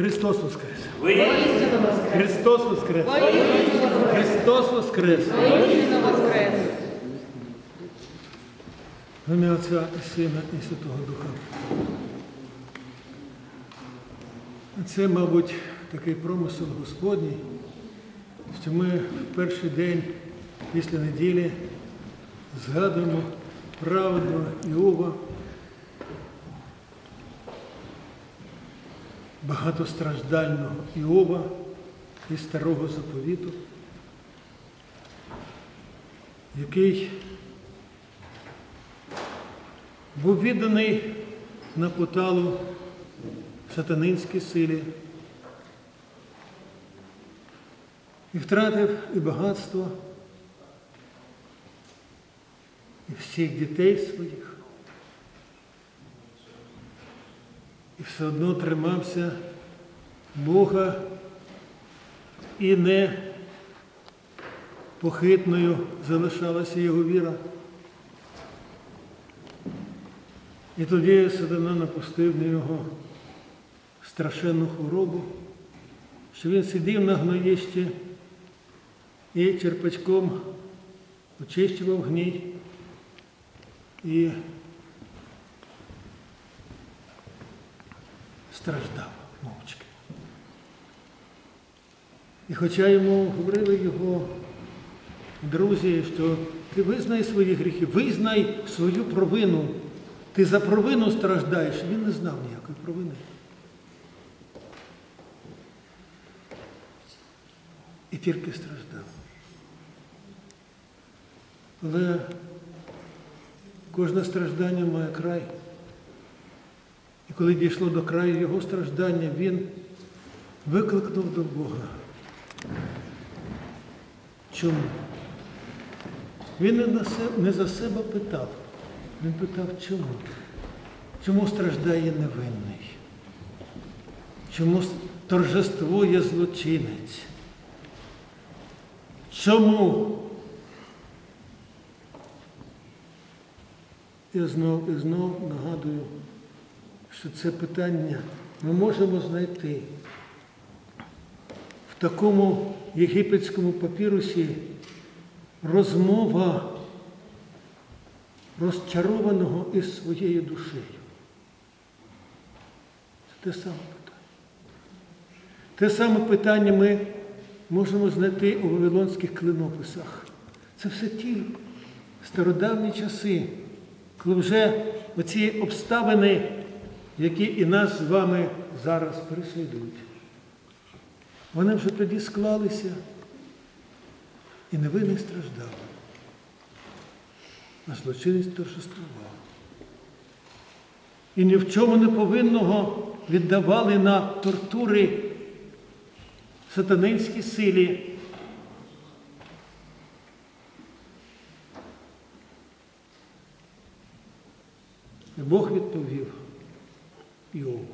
Христос Воскрес! Христос Воскрес! Христос воскрес! В ім'я Отця і Сина і Святого Духа. Це, мабуть, такий промисел Господній, що ми в перший день після неділі згадуємо праведного Іова, багатостраждального Іова із старого заповіту, який був відданий на поталу сатанинській силі і втратив і багатство, і всіх дітей своїх. І все одно тримався Бога і не похитною залишалася його віра. І тоді сатана напустив на нього страшенну хворобу, що він сидів на гноїщі і черпачком очищував гній і страждав мовчки. І хоча йому говорили його друзі, що ти визнай свої гріхи, визнай свою провину. Ти за провину страждаєш. Він не знав ніякої провини. І тільки страждав. Але кожне страждання має край. Коли дійшло до краю його страждання, він викликнув до Бога. Чому? Він не за себе питав. Він питав, чому? Чому страждає невинний? Чому торжествує злочинець? Чому? Я знов і знов нагадую, що це питання ми можемо знайти в такому єгипетському папірусі розмова розчарованого із своєю душею. Це те саме питання. Те саме питання ми можемо знайти у вавилонських клинописах. Це все ті стародавні часи, коли вже оці обставини, які і нас з вами зараз переслідують, вони вже тоді склалися і невинний страждав а злочинець торжествував. І ні в чому не повинного віддавали на тортури сатанинській силі. Бог відповів Йову.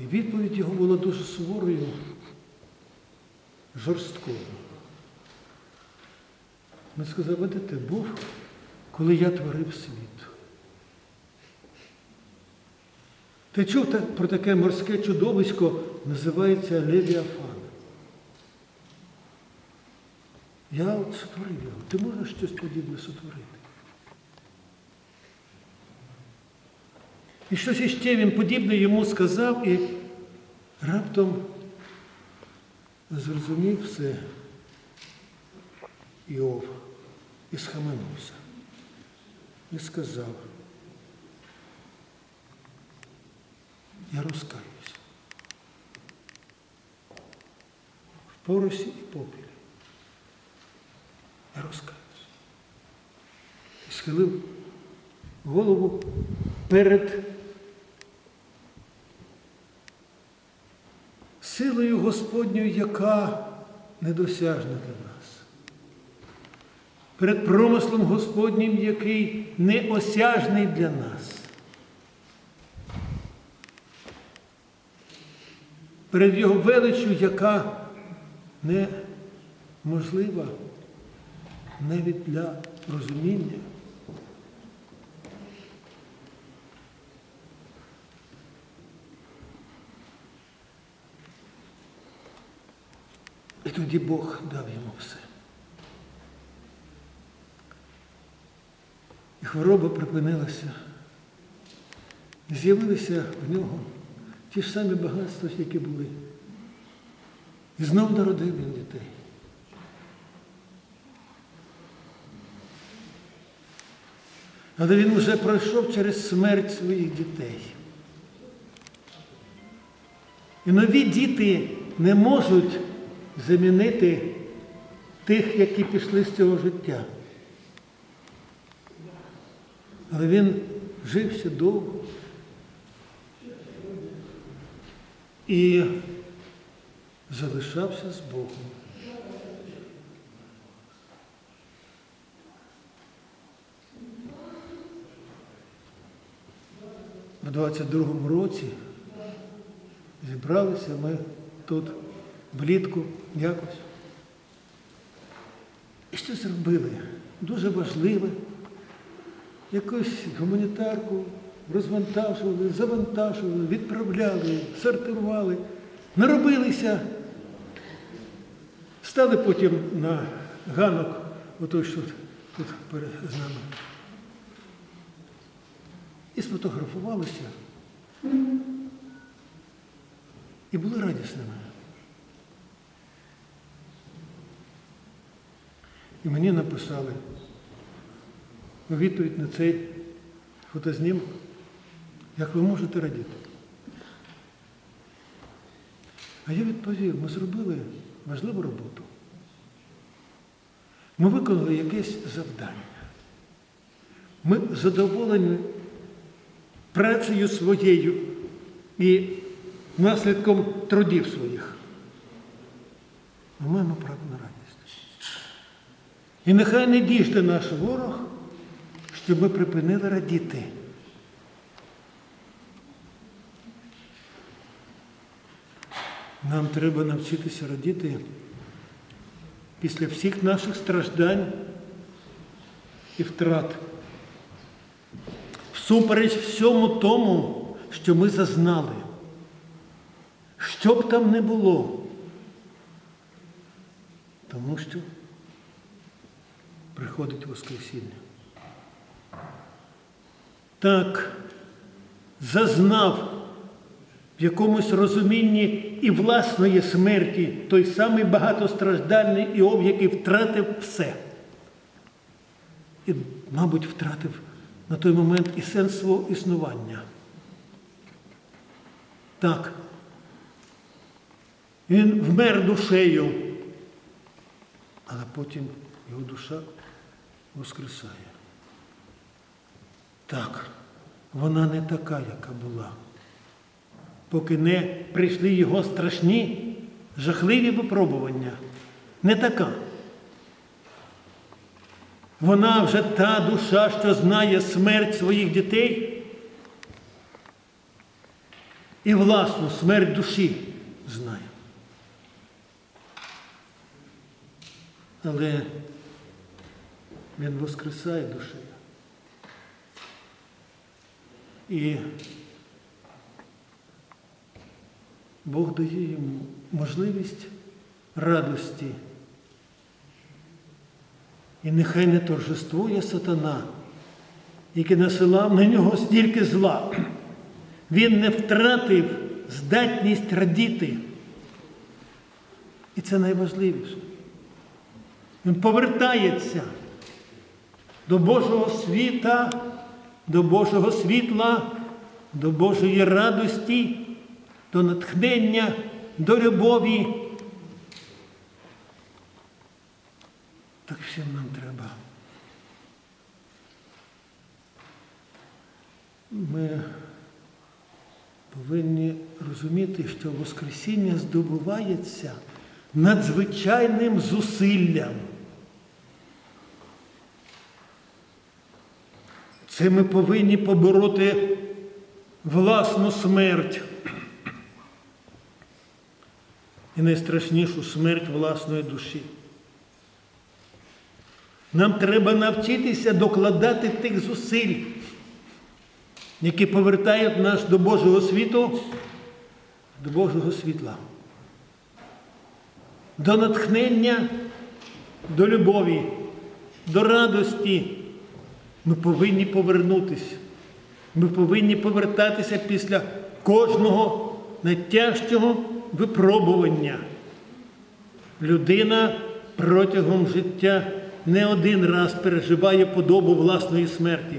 І відповідь його була дуже суворою, жорсткою. Він сказав, ти був, коли я творив світ? Ти чув про таке морське чудовисько, називається Левіафан. Я от сотворив його. Ти можеш щось подібне сотворити? І щось іще він подібне йому сказав і раптом зрозумів все. Іов і схаменувся і сказав, я розкаюся в поросі і попілі. Я розкаюся. І схилив голову перед силою Господньою, яка недосяжна для нас перед промислом Господнім, який неосяжний для нас. Перед Його величчю, яка неможлива навіть для розуміння. І тоді Бог дав йому все. І хвороба припинилася. З'явилися в нього ті ж самі багатства, які були. І знов народив він дітей. Але він вже пройшов через смерть своїх дітей. І нові діти не можуть замінити тих, які пішли з цього життя. Але він жив ще довго. І залишався з Богом. В 22-му році зібралися ми тут влітку якось. І що зробили? Дуже важливе. Якусь гуманітарку розвантажували, завантажували, відправляли, сортували, наробилися. Стали потім на ганок, отой, що тут перед нами. І сфотографувалися. І були радісними. І мені написали у відповідь на цей фотознімок, як ви можете радіти. А я відповів, ми зробили важливу роботу. Ми виконали якесь завдання. Ми задоволені працею своєю і наслідком трудів своїх. Ми маємо право на радість. І нехай не діжде наш ворог, щоб ми припинили радіти. Нам треба навчитися радіти після всіх наших страждань і втрат. Всупереч всьому тому, що ми зазнали, що б там не було, тому що приходить Воскресіння. Так, зазнав в якомусь розумінні і власної смерті той самий багатостраждальний Іов, який втратив все. І, мабуть, втратив на той момент і сенс свого існування. Так. Він вмер душею, але потім його душа воскресає. Так, вона не така, яка була. Поки не прийшли його страшні, жахливі випробування. Не така. Вона вже та душа, що знає смерть своїх дітей і власну смерть душі знає. Але він воскресає душею. І Бог дає йому можливість радості. І нехай не торжествує сатана, який насилав на нього стільки зла. Він не втратив здатність радіти. І це найважливіше. Він повертається до Божого світа, до Божого світла, до Божої радості, до натхнення, до любові. Так всім нам треба. Ми повинні розуміти, що Воскресіння здобувається надзвичайним зусиллям. Це ми повинні побороти власну смерть і найстрашнішу смерть власної душі. Нам треба навчитися докладати тих зусиль, які повертають нас до Божого світу, до Божого світла. до натхнення, до любові, до радості. Ми повинні повернутися. Ми повинні повертатися після кожного найтяжчого випробування. Людина протягом життя не один раз переживає подобу власної смерті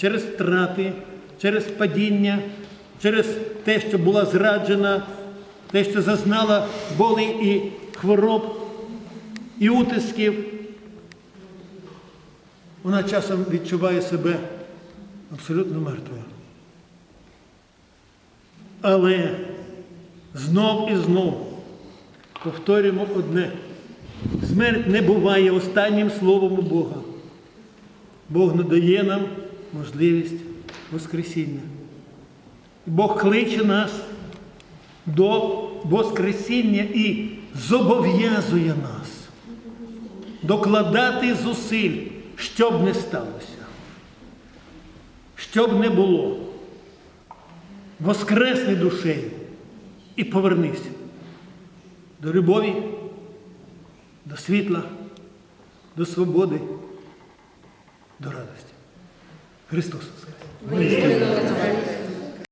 через втрати, через падіння, через те, що була зраджена, те, що зазнала болей і хвороб, і утисків. Вона часом відчуває себе абсолютно мертвою. Але знов і знов повторюємо одне. Смерть не буває останнім словом у Бога. Бог надає нам можливість Воскресіння. Бог кличе нас до Воскресіння і зобов'язує нас докладати зусиль, щоб не сталося, щоб не було. Воскресни душею і повернись до любові, до світла, до свободи, до радості. Христос воскрес!